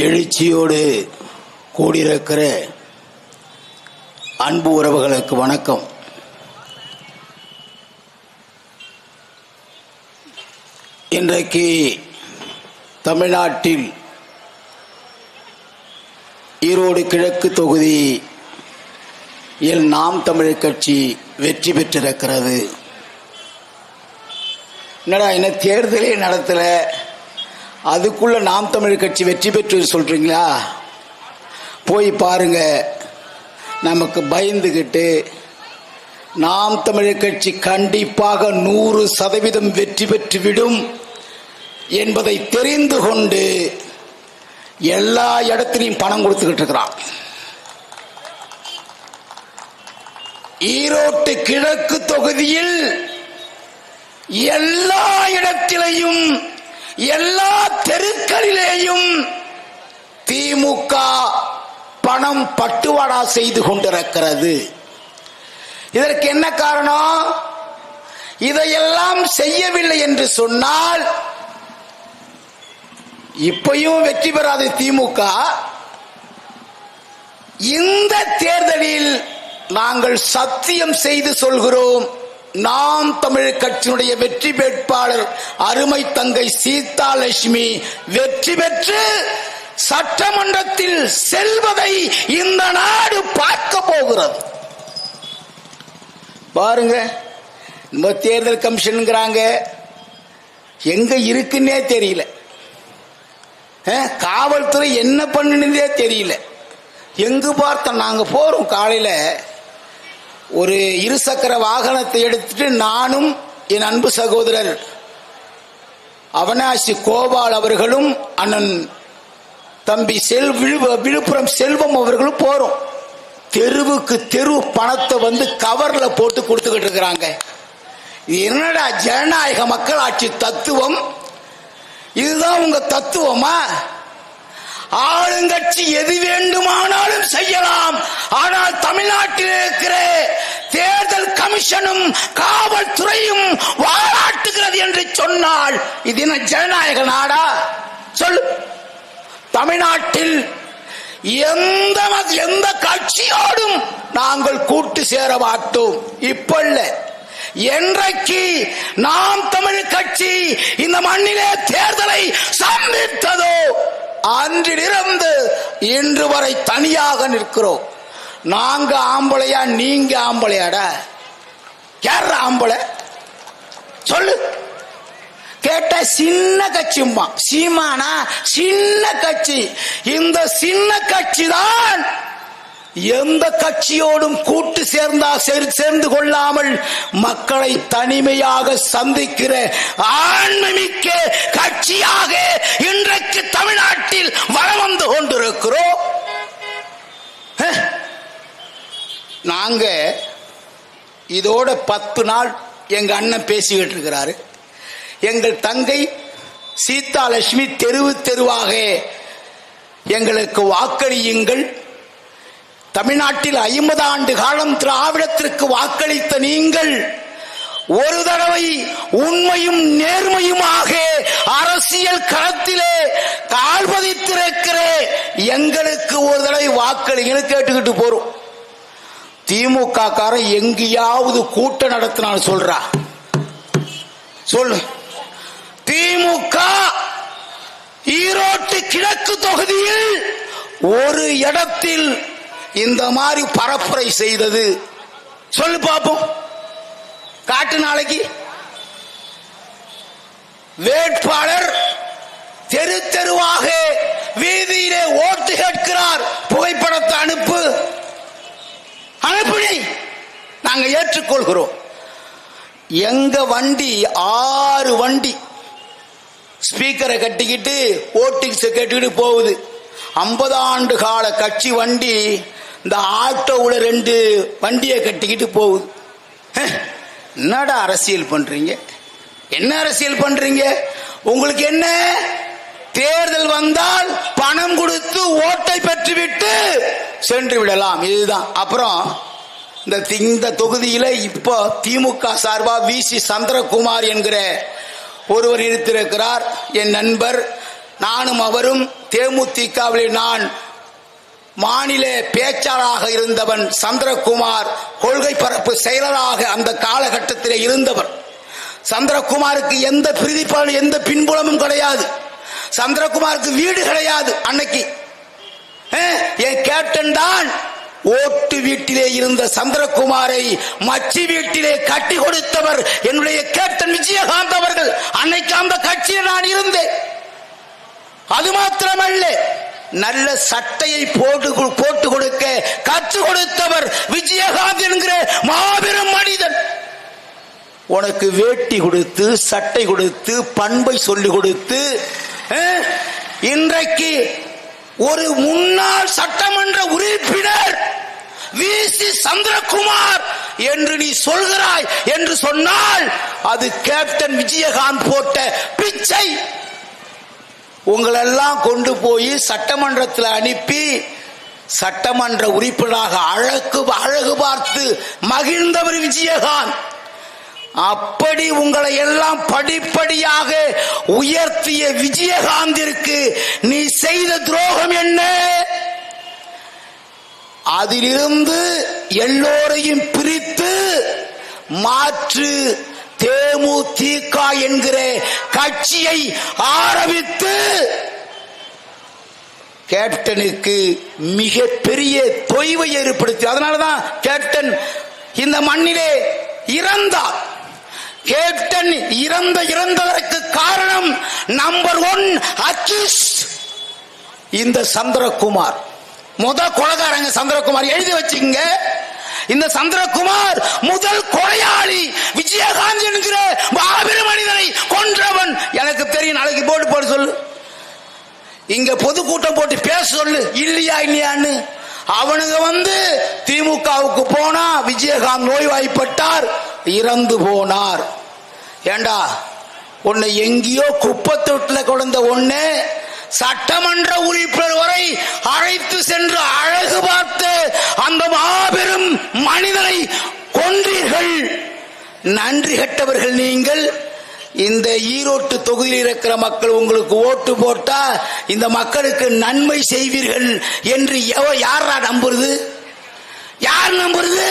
எழுச்சியோடு கூடியிருக்கிற அன்பு உறவுகளுக்கு வணக்கம். இன்றைக்கு தமிழ்நாட்டில் ஈரோடு கிழக்கு தொகுதி எல் நாம் தமிழர் கட்சி வெற்றி பெற்றிருக்கிறது. என்னடா என்ன தேர்தலே நடத்தலை? அதுக்குள்ள நாம் தமிழ் கட்சி வெற்றி பெற்று சொல்றீங்களா? போய் பாருங்க. நமக்கு பயந்துகிட்டு நாம் தமிழர் கட்சி கண்டிப்பாக நூறு சதவீதம் வெற்றி பெற்றுவிடும் என்பதை தெரிந்து கொண்டு எல்லா இடத்திலையும் பணம் கொடுத்துக்கிட்டு இருக்கிறான். ஈரோட்டு கிழக்கு தொகுதியில் எல்லா இடத்திலையும் எல்லா தெருக்களிலேயும் திமுக பணம் பட்டுவாடா செய்து கொண்டிருக்கிறது. இதற்கு என்ன காரணம்? இதையெல்லாம் செய்யவில்லை என்று சொன்னால் இப்பையும் வெற்றி பெறாத திமுக. இந்த தேர்தலில் நாங்கள் சத்தியம் செய்து சொல்கிறோம். நாம் தமிழ் கட்சியினுடைய வெற்றி வேட்பாளர் அருமை தங்கை சீதா லட்சுமி வெற்றி பெற்று சட்டமன்றத்தில் செல்வதை இந்த நாடு பார்க்க போகிறது. பாருங்க நம்ம தேர்தல் கமிஷனுங்கிறாங்க. எங்க இருக்குன்னே தெரியல. காவல்துறை என்ன பண்ணுனதே தெரியல. எங்கு பார்த்த நாங்க போறோம் காலையில. ஒரு இருசக்கர வாகனத்தை எடுத்துட்டு நானும் என் அன்பு சகோதரர் அவனாசி கோபால் அவர்களும் அண்ணன் தம்பி செல் விழுப்புரம் செல்வம் அவர்களும் போறோம். தெருவுக்கு தெரு பணத்தை வந்து கவர்ல போட்டு கொடுத்துக்கிட்டு இருக்கிறாங்க. என்னடா ஜனநாயக மக்களாட்சி தத்துவம்? இதுதான் உங்க தத்துவமா? ஆளுங்கட்சி எது வேண்டுமானாலும் செய்யலாம். ஆனால் தமிழ்நாட்டு கமிஷனும் காவல்துறையும் வாராட்டுகிறது என்று சொன்னால் இது என்ன ஜனநாயக நாடா? சொல்லு. தமிழ்நாட்டில் எந்த மத- எந்த கட்சியோடும் நாங்கள் கூட்டு சேர மாட்டோம். இப்ப இல்ல என்றைக்கு நாம் தமிழ் கட்சி இந்த மண்ணிலே தேர்தலை சந்தித்ததோ அன்றிலிருந்து இன்று வரை தனியாக நிற்கிறோம். நாங்க ஆம்பளையா நீங்க ஆம்பளையாடா? யார் ஆம்பளை? சொல்லு. கேட்ட சின்ன கட்சிம்மா. சீமானா? சின்ன கட்சி. இந்த சின்ன கட்சி தான் எந்த கட்சியோடும் கூட்டு சேர்ந்தா சேர்ந்து கொள்ளாமல் மக்களை தனிமையாக சந்திக்கிற ஆன்மமிக்க கட்சியாக இன்றைக்கு தமிழ்நாட்டில் வளம் வந்து கொண்டிருக்கிறோம். நாங்கள் இதோட பத்து நாள் எங்கள் அண்ணன் பேசிக்கிட்டு இருக்கிறாரு. எங்கள் தங்கை சீதாலட்சுமி தெருவு தெருவாக எங்களுக்கு வாக்களியுங்கள். தமிழ்நாட்டில் ஐம்பது ஆண்டு காலம் திராவிடத்திற்கு வாக்களித்த நீங்கள் ஒரு தடவை உண்மையும் நேர்மையுமாக அரசியல் களத்திலே கால் பதித்திருக்கிற எங்களுக்கு ஒரு தடவை வாக்களிங்கன்னு கேட்டுக்கிட்டு போறோம். திமுக காரன் எங்கேயாவது கூட்டம் நடத்தினான்னு சொல்றா. சொல்லு. திமுக ஈரோட்டு கிழக்கு தொகுதியில் ஒரு இடத்தில் இந்த மாதிரி பரப்புரை செய்தது. சொல்லு பாப்போம். காட்டு நாளைக்கு. வேட்பாளர் தெரு தெருவாக வீதியிலே ஓட்டு கேட்கிறார். புகைப்படத்தை அனுப்பு. நாங்கள் ஏற்றுக்கொள்கிறோம். எங்க வண்டி ஆறு வண்டி. ஸ்பீக்கரை கட்டிக்கிட்டு ஓட்டிங்ஸை கட்டிக்கிட்டு போகுது. ஐம்பது ஆண்டு கால கட்சி வண்டி இந்த ஆட்டோவில் ரெண்டு வண்டியை கட்டிக்கிட்டு போகுது. என்னடா அரசியல் பண்றீங்க? என்ன அரசியல் பண்றீங்க? உங்களுக்கு என்ன? தேர்தல் வந்தால் பணம் கொடுத்து ஓட்டை பெற்றுவிட்டு சென்று விடலாம். இதுதான். அப்புறம் இந்த தி- இந்த தொகுதியில இப்போ திமுக சார்பா வி சி சந்திரகுமார் என்கிற ஒருவர் இருத்திருக்கிறார் என் நண்பர் நானும் அவரும் தேமுதிகவில் நான் மாநில பேச்சாளராக இருந்தவன் சந்திரகுமார் கொள்கை பரப்பு செயலராக அந்த காலகட்டத்தில் இருந்தவர். சந்திரகுமாருக்கு எந்த பிரதிபலன் எந்த பின்புலமும் கிடையாது. சந்திரகுமாருக்கு வீடு கிடையாது அன்னைக்கு. அஹ், என் கேப்டன் தான். ஓட்டு வீட்டிலே இருந்த சந்திரகுமாரை மச்சி வீட்டிலே கட்டி கொடுத்தவர் என்னுடைய கேப்டன் விஜயகாந்த் அவர்கள். அன்னைக்கு அந்த கட்சியில் நான் இருந்தேன். அது மாத்திரமல்ல நல்ல சட்டையை போட்டு கொ- போட்டு கொடுக்க கற்றுக் கொடுத்தவர் விஜயகாந்த் என்கிற மாபெரும் மனிதன். உனக்கு வேட்டி கொடுத்து சட்டை கொடுத்து பண்பை சொல்லிக் கொடுத்து இன்றைக்கு ஒரு முன்னாள் சட்டமன்ற உறுப்பினர் வி சி சந்திரகுமார் என்று நீ சொல்கிறாய் என்று சொன்னால் அது கேப்டன் விஜயகாந்த் போட்ட பிச்சை. உங்களெல்லாம் கொண்டு போய் சட்டமன்றத்தில் அனுப்பி சட்டமன்ற உறுப்பினராக அழகு அழகு பார்த்து மகிழ்ந்தவர் விஜயகாந்த். அப்படி உங்களை எல்லாம் படிப்படியாக உயர்த்திய விஜயகாந்திற்கு நீ செய்த துரோகம் என்ன? அதிலிருந்து எல்லோரையும் பிரித்து மாற்று தேமுதிக என்கிற கட்சியை ஆரம்பித்து கேப்டனுக்கு மிகப்பெரிய தொய்வை ஏற்படுத்தி அதனாலதான் கேப்டன் இந்த மண்ணிலே இறந்தார். கேப்டன் இறந்த இறந்ததற்கு காரணம் நம்பர் ஒன் அக்யூஸ் இந்த சந்திரகுமார். முத கொலகாரங்க சந்திரகுமார். எழுதி வச்சுங்க இந்த சந்திரகுமார் முதல் கொலையாளி. விஜயகாந்த் என்கிற மாபெரும் மனிதனை கொன்றவன். எனக்கு தெரியும் நாளைக்கு போட்டு போட சொல்லு. இங்க பொதுக்கூட்டம் போட்டு பேச சொல்லு. இல்லையா இல்லையான்னு. அவனுங்க வந்து திமுகவுக்கு போனா விஜயகாந்த் நோய்வாய்ப்பட்டார். இறந்து போனார். ஏண்டா? உன்னை எங்கேயோ குப்பத்தொட்டில் கொண்ட ஒண்ணு சட்டமன்ற உறுப்பினர் வரை அழைத்து சென்று அழகு பார்த்து அந்த மாபெரும் மனிதனை கொன்றீர்கள். நன்றி கெட்டவர்கள் நீங்கள். இந்த ஈரோட்டு தொகுதியில் இருக்கிற மக்கள் உங்களுக்கு ஓட்டு போட்டா இந்த மக்களுக்கு நன்மை செய்வீர்கள் என்று எவ யாரா நம்புறது? யார் நம்புறது?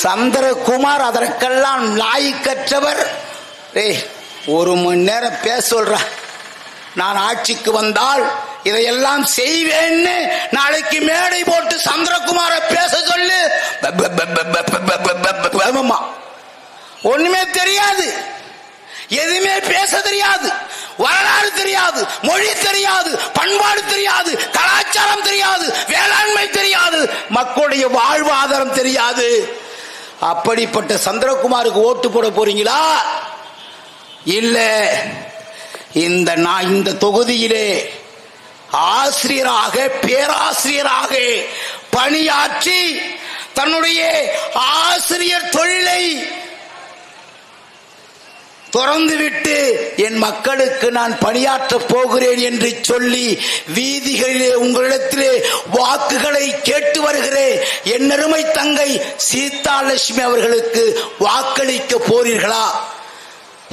சந்திரகுமார் அதற்கெல்லாம் லாய்க்கற்றவர் ஏய் ஒரு மணி நேரம் பேச சொல்ற நான் ஆட்சிக்கு வந்தால் இதையெல்லாம் செய்வேன்னு நாளைக்கு மேடை போட்டு சந்திரகுமார பேச சொல்லு ஒண்ணுமே தெரியாது எதுவுமே பேச தெரியாது வரலாறு தெரியாது மொழி தெரியாது பண்பாடு தெரியாது கலாச்சாரம் தெரியாது வேளாண்மை தெரியாது மக்களுடைய வாழ்வாதாரம் தெரியாது அப்படிப்பட்ட சந்திரகுமாருக்கு ஓட்டு போட போறீங்களா? இல்ல. இந்த நான் இந்த தொகுதியிலே ஆசிரியராக பேராசிரியராக பணியாற்றி தன்னுடைய ஆசிரியர் தொழிலை திறந்துவிட்டு என் மக்களுக்கு நான் பணியாற்றப் போகிறேன் என்று சொல்லி வீதிகளிலே உங்களிடத்திலே வாக்குகளை கேட்டு வருகிறேன். என் அருமை தங்கை சீதாலட்சுமி அவர்களுக்கு வாக்களிக்க போறீர்களா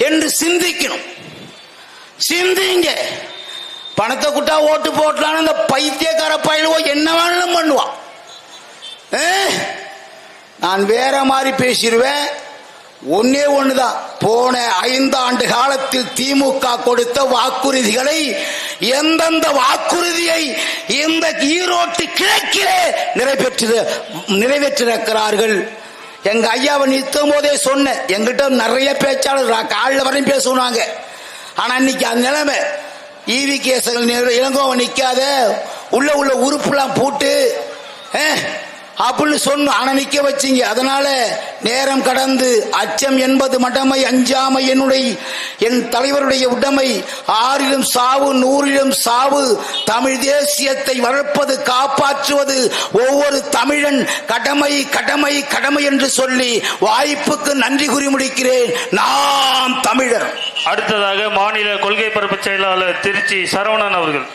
என்று சிந்திக்கணும். சிந்திங்க. பணத்தை குட்டா ஓட்டு போட்டலான்னு இந்த பைத்தியக்கார பயிலுவோ என்ன வேணாலும் பண்ணுவான் நான் வேற மாதிரி பேசிடுவேன். ஒன்னே ஒண்ணுதான். போன ஐந்து ஆண்டு காலத்தில் திமுக கொடுத்த வாக்குறுதிகளை எந்தெந்த வாக்குறுதியை இந்த ஈரோட்டு கிழக்கிலே நிறைவேற்று நிறைவேற்றிருக்கிறார்கள். எங்க ஐயாவை நிறுத்தும் போதே சொன்னேன். எங்கிட்ட நிறைய பேச்சாளர் காலில் வரையும் பேசுவாங்க. ஆனா இன்னைக்கு அந்த நிலைமை. ஈவி கேசங்கள் இளங்கோவன் நிற்காத உள்ள உள்ள உறுப்புலாம் போட்டு அப்படின்னு சொன்ன ஆனா நிக்க வச்சீங்க. அதனால நேரம் கடந்து அச்சம் என்பது மடமை அஞ்சாமை என்னுடைய என் தலைவருடைய உடமை. ஆறிலும் சாவு நூறிலும் சாவு. தமிழ் தேசியத்தை வளர்ப்பது காப்பாற்றுவது ஒவ்வொரு தமிழன் கடமை கடமை கடமை என்று சொல்லி வாய்ப்புக்கு நன்றி கூறி முடிக்கிறேன். நாம் தமிழர். அடுத்ததாக மாநில கொள்கை பரப்பு செயலாளர் திருச்சி சரவணன் அவர்கள்.